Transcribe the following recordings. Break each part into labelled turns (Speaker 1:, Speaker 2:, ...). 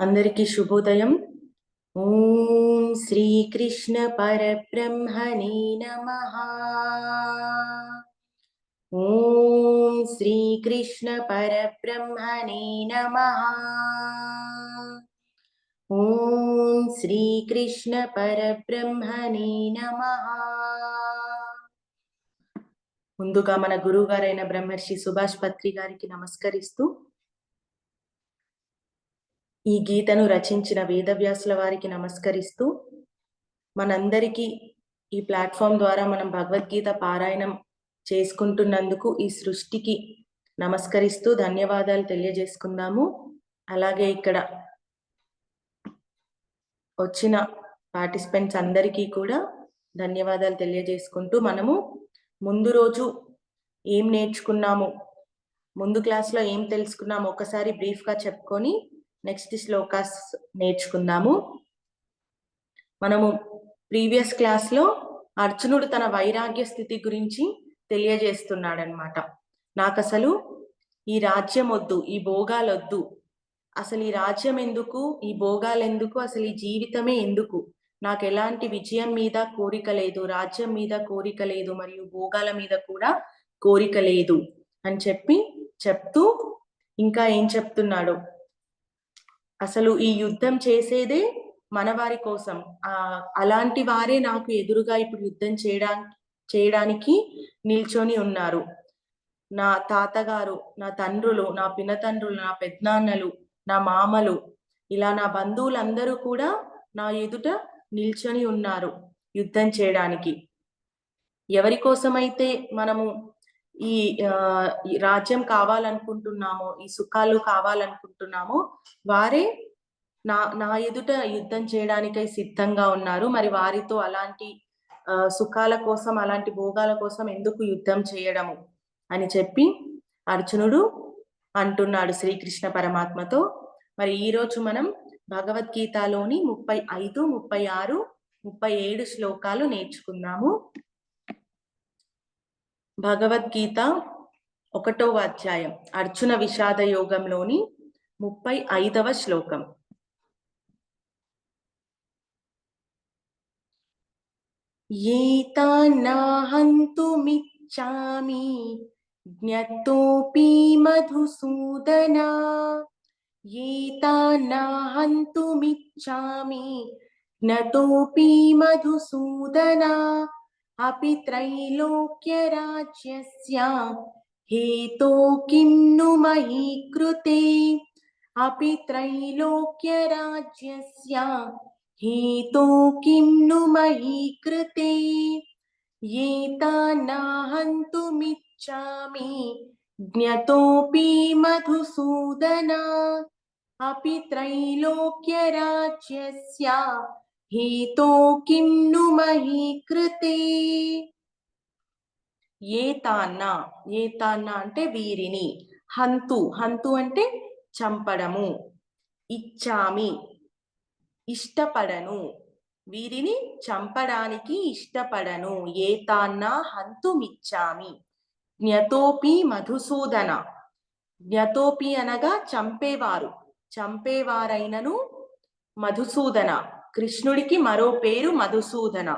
Speaker 1: అందరికీ శుభోదయం. ఓం శ్రీకృష్ణ పరబ్రహ్మణే నమ. ఓం శ్రీకృష్ణ పరబ్రహ్మణే నమ. ఓం శ్రీకృష్ణ పరబ్రహ్మణే నమ. ముందుగా మన గురువు గారైన బ్రహ్మర్షి సుభాష్ పత్రి గారికి నమస్కరిస్తూ ఈ గీతను రచించిన వేదవ్యాసుల వారికి నమస్కరిస్తూ మనందరికీ ఈ ప్లాట్ఫామ్ ద్వారా మనం భగవద్గీత పారాయణం చేసుకుంటున్నందుకు ఈ సృష్టికి నమస్కరిస్తూ ధన్యవాదాలు తెలియజేసుకుందాము. అలాగే ఇక్కడ వచ్చిన పార్టిసిపెంట్స్ అందరికీ కూడా ధన్యవాదాలు తెలియజేసుకుంటూ మనము ముందు రోజు ఏం నేర్చుకున్నాము ముందు క్లాస్లో ఏం తెలుసుకున్నాము ఒకసారి బ్రీఫ్గా చెప్పుకొని నెక్స్ట్ శ్లోకాస్ నేర్చుకుందాము. మనము ప్రీవియస్ క్లాస్లో అర్జునుడు తన వైరాగ్య స్థితి గురించి తెలియజేస్తున్నాడనమాట. నాకు అసలు ఈ రాజ్యం వద్దు ఈ భోగాలు వద్దు అసలు ఈ రాజ్యం ఎందుకు ఈ భోగాలు ఎందుకు అసలు ఈ జీవితమే ఎందుకు? నాకు ఎలాంటి విజయం మీద కోరిక లేదు రాజ్యం మీద కోరిక లేదు మరియు భోగాల మీద కూడా కోరిక లేదు అని చెప్పి చెప్తూ ఇంకా ఏం చెప్తున్నాడు? అసలు ఈ యుద్ధం చేసేదే మన వారి కోసం. ఆ అలాంటి వారే నాకు ఎదురుగా ఇప్పుడు యుద్ధం చేయడానికి చేయడానికి నిల్చొని ఉన్నారు. నా తాతగారు నా తండ్రులు నా పినతండ్రులు నా పెద్దనాన్నలు నా మామలు ఇలా నా బంధువులందరూ కూడా నా ఎదుట నిల్చొని ఉన్నారు యుద్ధం చేయడానికి. ఎవరి కోసమైతే మనము ఈ రాజ్యం కావాలనుకుంటున్నామో ఈ సుఖాలు కావాలనుకుంటున్నామో వారే నా నా ఎదుట యుద్ధం చేయడానికై సిద్ధంగా ఉన్నారు. మరి వారితో అలాంటి సుఖాల కోసం అలాంటి భోగాల కోసం ఎందుకు యుద్ధం చేయడము అని చెప్పి అర్జునుడు అంటున్నాడు శ్రీకృష్ణ పరమాత్మతో. మరి ఈ రోజు మనం భగవద్గీతలోని ముప్పై ఐదు ముప్పై ఆరు ముప్పై ఏడు శ్లోకాలు నేర్చుకున్నాము భగవద్గీత ఒకటవ అధ్యాయం అర్జున విషాద యోగంలోని ముప్పై ఐదవ శ్లోకం. ఏతాన్నాహంతుమిచ్చామి జ్ఞతోపి మధుసూదన. ఏతాన్నాహంతుమిచ్చామి జ్ఞతోపి మధుసూదనా. अपि त्रैलोक्यराज्यस्य। हेतो किं नु मयि कृते। अपि त्रैलोक्यराज्यस्य। हेतो किं नु मयि कृते। एतानाहन्तुमिच्छामि ज्ञतोऽपि मधुसूदना। अपि त्रैलोक्यराज्यस्य। హీతో కిం ను మహీ కృతే ఏ తాన్న ఏ తాన్న అంటే వీరిని. హంతు హంతు అంటే చంపడము. ఇచ్చామి ఇష్టపడను. వీరిని చంపడానికి ఇష్టపడను. ఏ తాన్న హంతుమిచ్చామి జ్ఞతోపి మధుసూదన. జ్ఞతోపి అనగా చంపేవారు. చంపేవారైనను మధుసూదన. కృష్ణుడికి మరో పేరు మధుసూదన.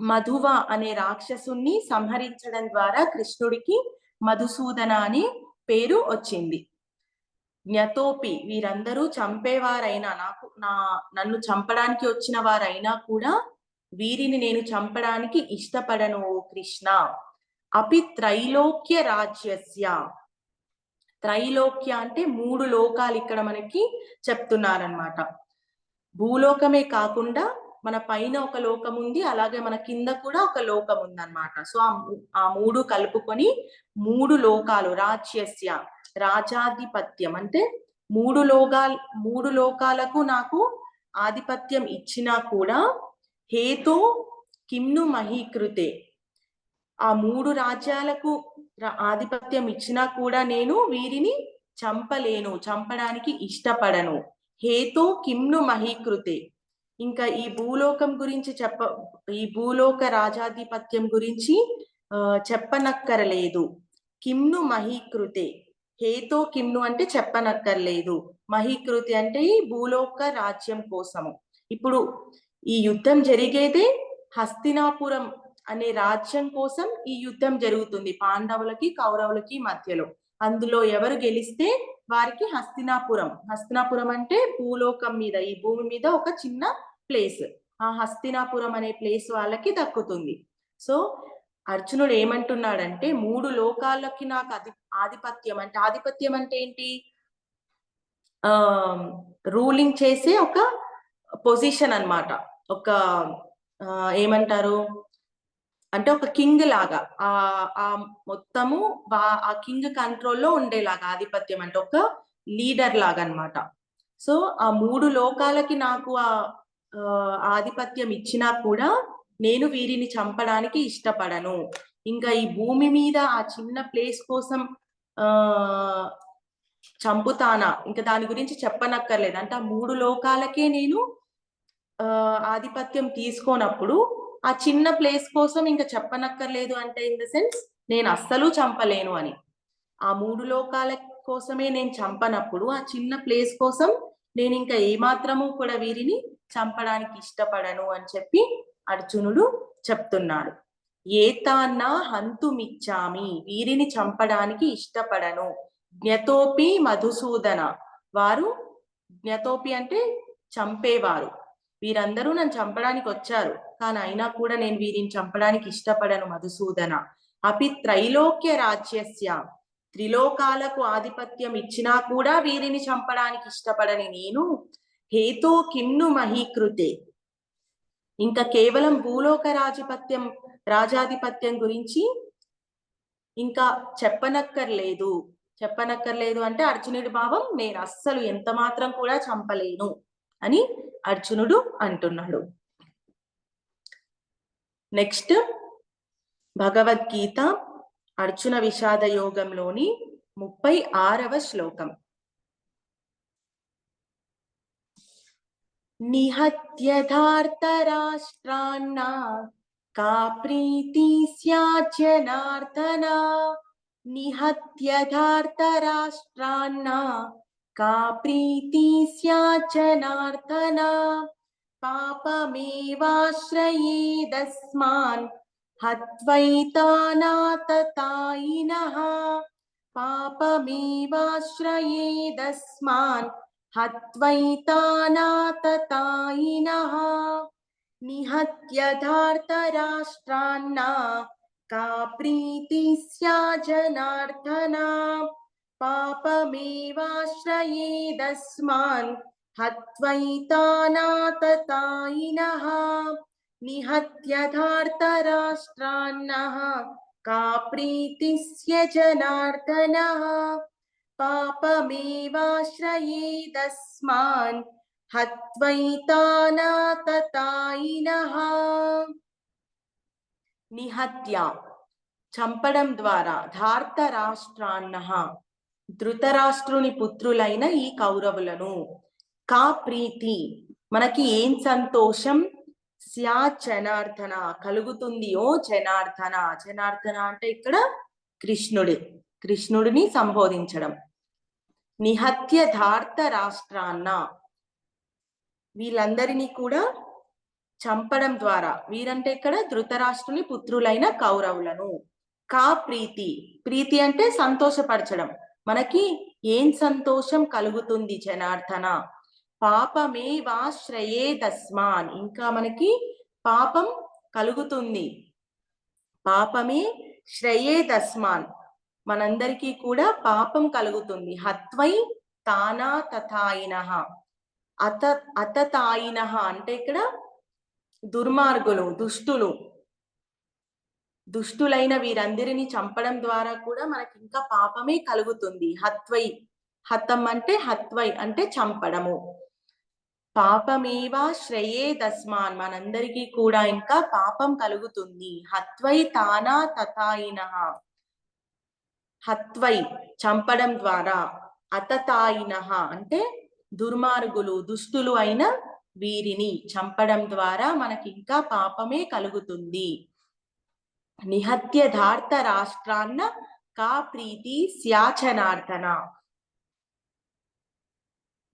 Speaker 1: మధువ అనే రాక్షసుని సంహరించడం ద్వారా కృష్ణుడికి మధుసూదన అనే పేరు వచ్చింది. జ్ఞతోపి వీరందరూ చంపేవారైనా నాకు నా నన్ను చంపడానికి వచ్చిన వారైనా కూడా వీరిని నేను చంపడానికి ఇష్టపడను ఓ కృష్ణ. అపి త్రైలోక్య రాజ్యస్య. త్రైలోక్య అంటే మూడు లోకాలు ఇక్కడ మనకి చెప్తున్నారనమాట భూలోకమే కాకుండా మన పైన ఒక లోకం ఉంది అలాగే మన కింద కూడా ఒక లోకం ఉంది అనమాట సో ఆ మూడు కలుపుకొని మూడు లోకాలు రాజ్యస్య రాజాధిపత్యం. అంటే మూడు లోకాల్ మూడు లోకాలకు నాకు ఆధిపత్యం ఇచ్చినా కూడా హేతో కిమ్ను మహీకృతే. ఆ మూడు రాజ్యాలకు ఆధిపత్యం ఇచ్చినా కూడా నేను వీరిని చంపలేను చంపడానికి ఇష్టపడను. హేతో కిమ్ను మహీకృతే. ఇంకా ఈ భూలోకం గురించి చెప్ప ఈ భూలోక రాజాధిపత్యం గురించి చెప్పనక్కరలేదు. కిమ్ను మహీకృతే. హేతో కిమ్ను అంటే చెప్పనక్కర్లేదు. మహీకృతి అంటే ఈ భూలోక రాజ్యం కోసము. ఇప్పుడు ఈ యుద్ధం జరిగేదే హస్తినాపురం అనే రాజ్యం కోసం ఈ యుద్ధం జరుగుతుంది పాండవులకి కౌరవులకి మధ్యలో. అందులో ఎవరు గెలిస్తే వారికి హస్తినాపురం. హస్తినాపురం అంటే భూలోకం మీద ఈ భూమి మీద ఒక చిన్న ప్లేస్. ఆ హస్తినాపురం అనే ప్లేస్ వాళ్ళకి దక్కుతుంది. సో అర్జునుడు ఏమంటున్నాడంటే మూడు లోకాలకి నాకు అధి ఆధిపత్యం అంటే ఆధిపత్యం అంటే ఏంటి? ఆ రూలింగ్ చేసే ఒక పొజిషన్ అన్నమాట. ఒక ఏమంటారు? అంటే ఒక కింగ్ లాగా ఆ ఆ మొత్తము ఆ కింగ్ కంట్రోల్లో ఉండేలాగా ఆధిపత్యం అంటే ఒక లీడర్ లాగా అనమాట సో ఆ మూడు లోకాలకి నాకు ఆ ఆధిపత్యం ఇచ్చినా కూడా నేను వీరిని చంపడానికి ఇష్టపడను. ఇంకా ఈ భూమి మీద ఆ చిన్న ప్లేస్ కోసం ఆ చంపుతానా? ఇంకా దాని గురించి చెప్పనక్కర్లేదు. అంటే ఆ మూడు లోకాలకే నేను ఆధిపత్యం తీసుకోనప్పుడు ఆ చిన్న ప్లేస్ కోసం ఇంకా చెప్పనక్కర్లేదు అంటే ఇన్ ద సెన్స్ నేను అస్సలు చంపలేను అని. ఆ మూడు లోకాల కోసమే నేను చంపనప్పుడు ఆ చిన్న ప్లేస్ కోసం నేను ఇంకా ఏమాత్రము కూడా వీరిని చంపడానికి ఇష్టపడను అని చెప్పి అర్జునుడు చెప్తున్నాడు. ఏతాన్న హంతుమిచ్చామి వీరిని చంపడానికి ఇష్టపడను. జ్ఞతోపి మధుసూదన. వారు జ్ఞతోపి అంటే చంపేవారు. వీరందరూ నన్ను చంపడానికి వచ్చారు. కానీ అయినా కూడా నేను వీరిని చంపడానికి ఇష్టపడను మధుసూదన. అపి త్రైలోక్య రాజ్యస్య. త్రిలోకాలకు ఆధిపత్యం ఇచ్చినా కూడా వీరిని చంపడానికి ఇష్టపడని నేను హేతో కిమ్ను మహీకృతే. ఇంకా కేవలం భూలోక రాజపత్యం రాజాధిపత్యం గురించి ఇంకా చెప్పనక్కర్లేదు. చెప్పనక్కర్లేదు అంటే అర్జునుడి భావం నేను అస్సలు ఎంత మాత్రం కూడా చంపలేను అని అర్జునుడు అంటున్నాడు. నెక్స్ట్ భగవద్గీత అర్జున విషాద యోగంలోని ముప్పై ఆరవ శ్లోకం. నిహత్యధార్తరాష్ట్రాన్న కా ప్రీతి స్యాజ్జనార్దన నిహత్యధార్తరాష్ట్రాన్న का प्रीति स्याज्जनार्दन पापमेवाश्रयेदस्मान् हत्वैतानाततायिनः पापमेवाश्रयेदस्मान् हत्वैतानाततायिनः। निहत्यधार्तराष्ट्रान्ना का प्रीति स्याजनार्दना पापमेवाश्रयेदस्मान् हत्वैतानाततायिनः निहत्यधार्तराष्ट्रान्नः का प्रीतिस्य जनार्दनः पापमेवाश्रयेदस्मान् హత్వైతానాతతాయినః నిహత్య చంపడం ద్వారా ధార్త రాష్ట్రాన్న ధృతరాష్ట్రుని పుత్రులైన ఈ కౌరవులను. కా ప్రీతి? మనకి ఏం సంతోషం? స్యా జనార్దన. కలుగుతుంది ఓ జనార్దన. జనార్దన అంటే ఇక్కడ కృష్ణుడు. కృష్ణుడిని సంబోధించడం. నిహత్య ధార్త రాష్ట్రాన్న. వీళ్ళందరినీ కూడా చంపడం ద్వారా. వీరంటే ఇక్కడ ధృతరాష్ట్రుని పుత్రులైన కౌరవులను. కా ప్రీతి? ప్రీతి అంటే సంతోషపరచడం. మనకి ఏం సంతోషం కలుగుతుంది జనార్దన? పాపమే వాశ్రయే దస్మాన్. ఇంకా మనకి పాపం కలుగుతుంది. పాపమే శ్రయే దస్మాన్. మనందరికీ కూడా పాపం కలుగుతుంది. హత్వై తానా తథాయిన. అత అతతాయిన. అంటే ఇక్కడ దుర్మార్గులు దుష్టులు. దుష్టులైన వీరందరిని చంపడం ద్వారా కూడా మనకి ఇంకా పాపమే కలుగుతుంది. హత్వై. హతం అంటే హత్వై అంటే చంపడము. పాపమేవా శ్రేయే దస్మాన్ మనందరికీ కూడా ఇంకా పాపం కలుగుతుంది. హత్వై తానా తథాయిన హత్వై చంపడం ద్వారా. అతతాయిన అంటే దుర్మార్గులు దుస్తులు అయిన వీరిని చంపడం ద్వారా మనకి ఇంకా పాపమే కలుగుతుంది. నిహత్యధార్త రాష్ట్రాన్న కా ప్రీతి స్యాచనార్థన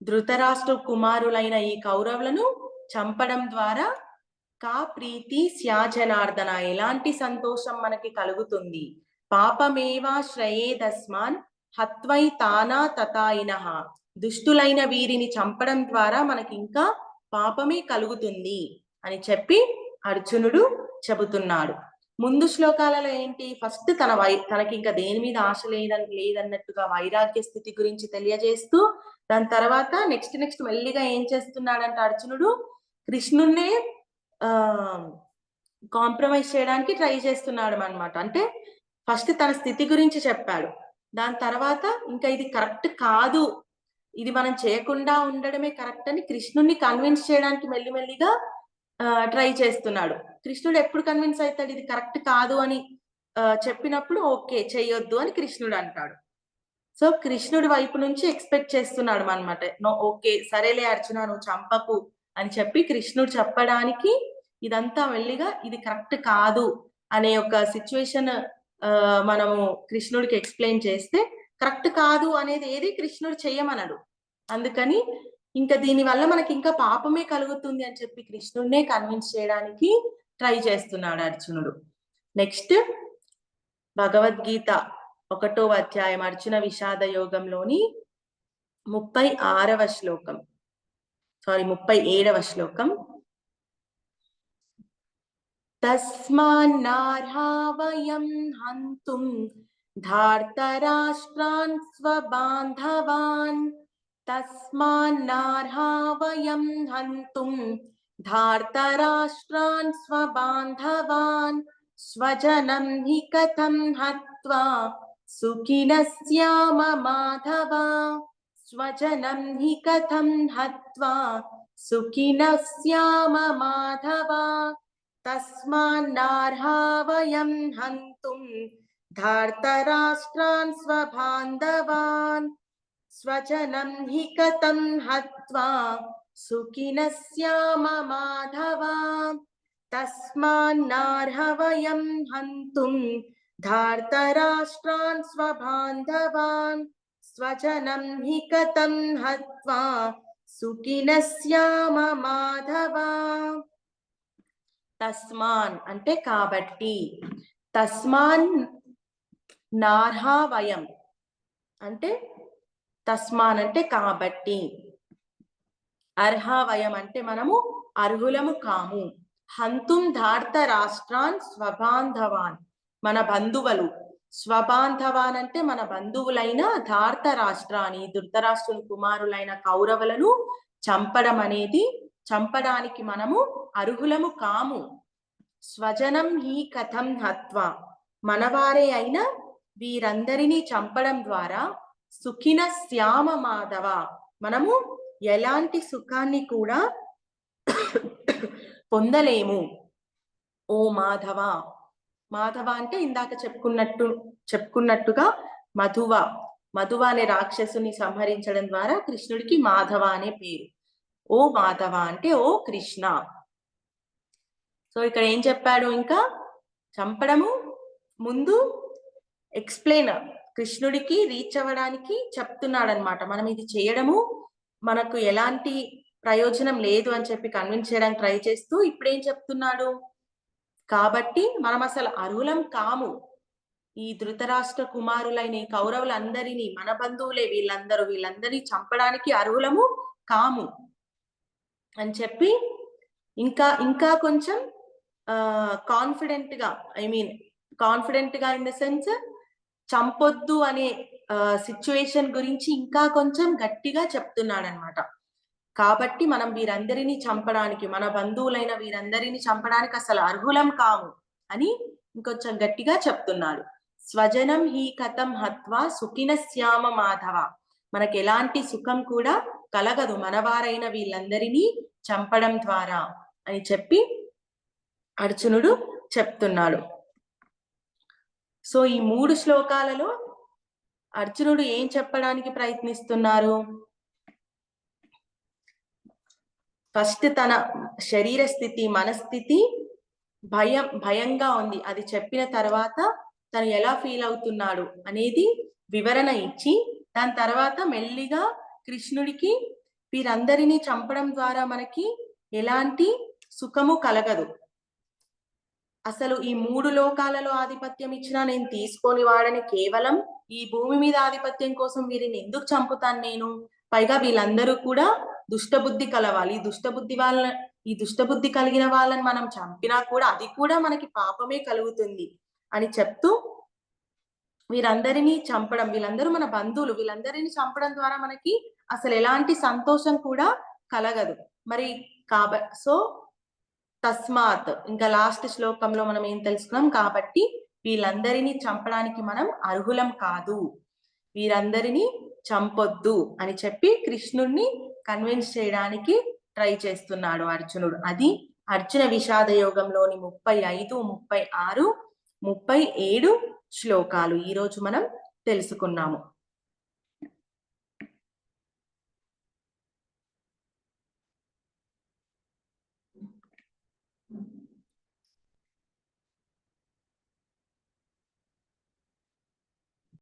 Speaker 1: ధృతరాష్ట్ర కుమారులైన ఈ కౌరవులను చంపడం ద్వారా కా ప్రీతి స్యాజనార్దన ఎలాంటి సంతోషం మనకి కలుగుతుంది? పాపమేవా శ్రయేదస్మాన్ హత్వై తానా తతాయిన. దుష్టులైన వీరిని చంపడం ద్వారా మనకి ఇంకా పాపమే కలుగుతుంది అని చెప్పి అర్జునుడు చెబుతున్నాడు. ముందు శ్లోకాలలో ఏంటి? ఫస్ట్ తన వై తనకి ఇంకా దేని మీద ఆశ లేదని లేదన్నట్టుగా వైరాగ్య స్థితి గురించి తెలియజేస్తూ దాని తర్వాత నెక్స్ట్ నెక్స్ట్ మెల్లిగా ఏం చేస్తున్నాడంటే అర్జునుడు కృష్ణున్నే ఆ కాంప్రమైజ్ చేయడానికి ట్రై చేస్తున్నాడు అన్నమాట. అంటే ఫస్ట్ తన స్థితి గురించి చెప్పాడు. దాని తర్వాత ఇంకా ఇది కరెక్ట్ కాదు. ఇది మనం చేయకుండా ఉండడమే కరెక్ట్ అని కృష్ణుణ్ణి కన్విన్స్ చేయడానికి మెల్లిమెల్లిగా ట్రై చేస్తున్నాడు. కృష్ణుడు ఎప్పుడు కన్విన్స్ అవుతాడు? ఇది కరెక్ట్ కాదు అని చెప్పినప్పుడు ఓకే చెయ్యొద్దు అని కృష్ణుడు అంటాడు. సో కృష్ణుడి వైపు నుంచి ఎక్స్పెక్ట్ చేస్తున్నాడు అనమాట నో ఓకే సరేలే అర్జున నువ్వు చంపకు అని చెప్పి కృష్ణుడు చెప్పడానికి ఇదంతా మెల్లిగా ఇది కరెక్ట్ కాదు అనే ఒక సిచ్యువేషన్ మనము కృష్ణుడికి ఎక్స్ప్లెయిన్ చేస్తే కరెక్ట్ కాదు అనేది ఏది కృష్ణుడు చెయ్యమనడు. అందుకని ఇంకా దీని వల్ల మనకి ఇంకా పాపమే కలుగుతుంది అని చెప్పి కృష్ణుడినే కన్విన్స్ చేయడానికి ట్రై చేస్తున్నాడు అర్జునుడు. నెక్స్ట్ భగవద్గీత ఒకటో అధ్యాయం అర్జున విషాద యోగంలోని ముప్పై ఆరవ శ్లోకం. సారీ ముప్పై ఏడవ శ్లోకం. తస్మాన్నార్హా వయం హంతుం ధార్తరాష్ట్రాన్ స్వబాంధవాన్ తస్మాన్నార్హా వయం హంతుం ధార్తరాష్ట్రాన్ స్వబాంధవాన్ స్వజనం హి కథం హత్వా సుఖినస్యామ మాధవ స్వజనం హి కథం హత్వా సుఖినస్యామ మాధవ తస్మాన్నార్హా వయం హంతుం ధార్తరాష్ట్రాన్ స్వబాంధవాన్ స్వజనం హి కథం హత్వా సుఖినస్యామ మాధవ తస్మాన్నార్హ వయం హంతుం ధార్తరాష్ట్రాన్ స్వబాంధవాన్ స్వజనం హి కథం హత్వా సుఖినస్యామ మాధవ తస్మాన్ అంటే కాబట్టి తస్మాన్ నార్హా వయం అంటే తస్మాన్ అంటే కాబట్టి. అర్హావయం అంటే మనము అర్హులము కాము. హంతుం ధార్త రాష్ట్రాన్ స్వబాంధవాన్ మన బంధువులు. స్వబాంధవాన్ అంటే మన బంధువులైన ధార్త రాష్ట్రాన్ని ధృతరాష్ట్రుని కుమారులైన కౌరవులను చంపడం అనేది చంపడానికి మనము అర్హులము కాము. స్వజనం ఈ కథం హత్వ మనవారే అయిన వీరందరినీ చంపడం ద్వారా సుఖిన శ్యామ మాధవ. మనము ఎలాంటి సుఖాన్ని కూడా పొందలేము. ఓ మాధవ. మాధవ అంటే ఇందాక చెప్పుకున్నట్టు చెప్పుకున్నట్టుగా మధువ. మధువ అనే రాక్షసుని సంహరించడం ద్వారా కృష్ణుడికి మాధవ అనే పేరు. ఓ మాధవ అంటే ఓ కృష్ణ. సో ఇక్కడ ఏం చెప్పాడు ఇంకా? చంపడము ముందు ఎక్స్ప్లెయిన్ కృష్ణుడికి రీచ్ అవ్వడానికి చెప్తున్నాడు అనమాట మనం ఇది చేయడము మనకు ఎలాంటి ప్రయోజనం లేదు అని చెప్పి కన్విన్స్ చేయడానికి ట్రై చేస్తూ ఇప్పుడు ఏం చెప్తున్నాడు? కాబట్టి మనం అసలు అర్హులం కాము. ఈ ధృతరాష్ట్ర కుమారులైన ఈ కౌరవులందరినీ మన బంధువులే వీళ్ళందరూ వీళ్ళందరినీ చంపడానికి అర్హులము కాము అని చెప్పి ఇంకా ఇంకా కొంచెం ఆ కాన్ఫిడెంట్గా ఐ మీన్ కాన్ఫిడెంట్గా ఇన్ ద సెన్స్ చంపొద్దు అనే సిచ్యువేషన్ గురించి ఇంకా కొంచెం గట్టిగా చెప్తున్నాడనమాట కాబట్టి మనం వీరందరినీ చంపడానికి మన బంధువులైన వీరందరినీ చంపడానికి అసలు అర్హులం కాము అని ఇంకొంచెం గట్టిగా చెప్తున్నాడు. స్వజనం హీ కథం హత్వా సుఖిన శ్యామ మాధవ. మనకి ఎలాంటి సుఖం కూడా కలగదు మనవారైన వీళ్ళందరినీ చంపడం ద్వారా అని చెప్పి అర్జునుడు చెప్తున్నాడు. సో ఈ మూడు శ్లోకాలలో అర్జునుడు ఏం చెప్పడానికి ప్రయత్నిస్తున్నారు? ఫస్ట్ తన శరీర స్థితి మనస్థితి భయం భయంగా ఉంది. అది చెప్పిన తర్వాత తను ఎలా ఫీల్ అవుతున్నాడు అనేది వివరణ ఇచ్చి దాని తర్వాత మెల్లిగా కృష్ణుడికి వీరందరినీ చంపడం ద్వారా మనకి ఎలాంటి సుఖము కలగదు. అసలు ఈ మూడు లోకాలలో ఆధిపత్యం ఇచ్చినా నేను తీసుకొని వాడని కేవలం ఈ భూమి మీద ఆధిపత్యం కోసం వీరిని ఎందుకు చంపుతాను నేను? పైగా వీళ్ళందరూ కూడా దుష్టబుద్ధి కలవాలి. ఈ దుష్టబుద్ధి వాళ్ళ ఈ దుష్టబుద్ధి కలిగిన వాళ్ళని మనం చంపినా కూడా అది కూడా మనకి పాపమే కలుగుతుంది అని చెప్తూ వీరందరినీ చంపడం వీళ్ళందరూ మన బంధువులు వీళ్ళందరినీ చంపడం ద్వారా మనకి అసలు ఎలాంటి సంతోషం కూడా కలగదు. మరి కాబ సో తస్మాత్. ఇంకా లాస్ట్ శ్లోకంలో మనం ఏం తెలుసుకున్నాం? కాబట్టి వీళ్ళందరినీ చంపడానికి మనం అర్హులం కాదు. వీరందరినీ చంపొద్దు అని చెప్పి కృష్ణుణ్ణి కన్విన్స్ చేయడానికి ట్రై చేస్తున్నాడు అర్జునుడు. అది అర్జున విషాద యోగంలోని ముప్పై ఐదు ముప్పై ఆరు ముప్పై ఏడు శ్లోకాలు ఈ రోజు మనం తెలుసుకున్నాము.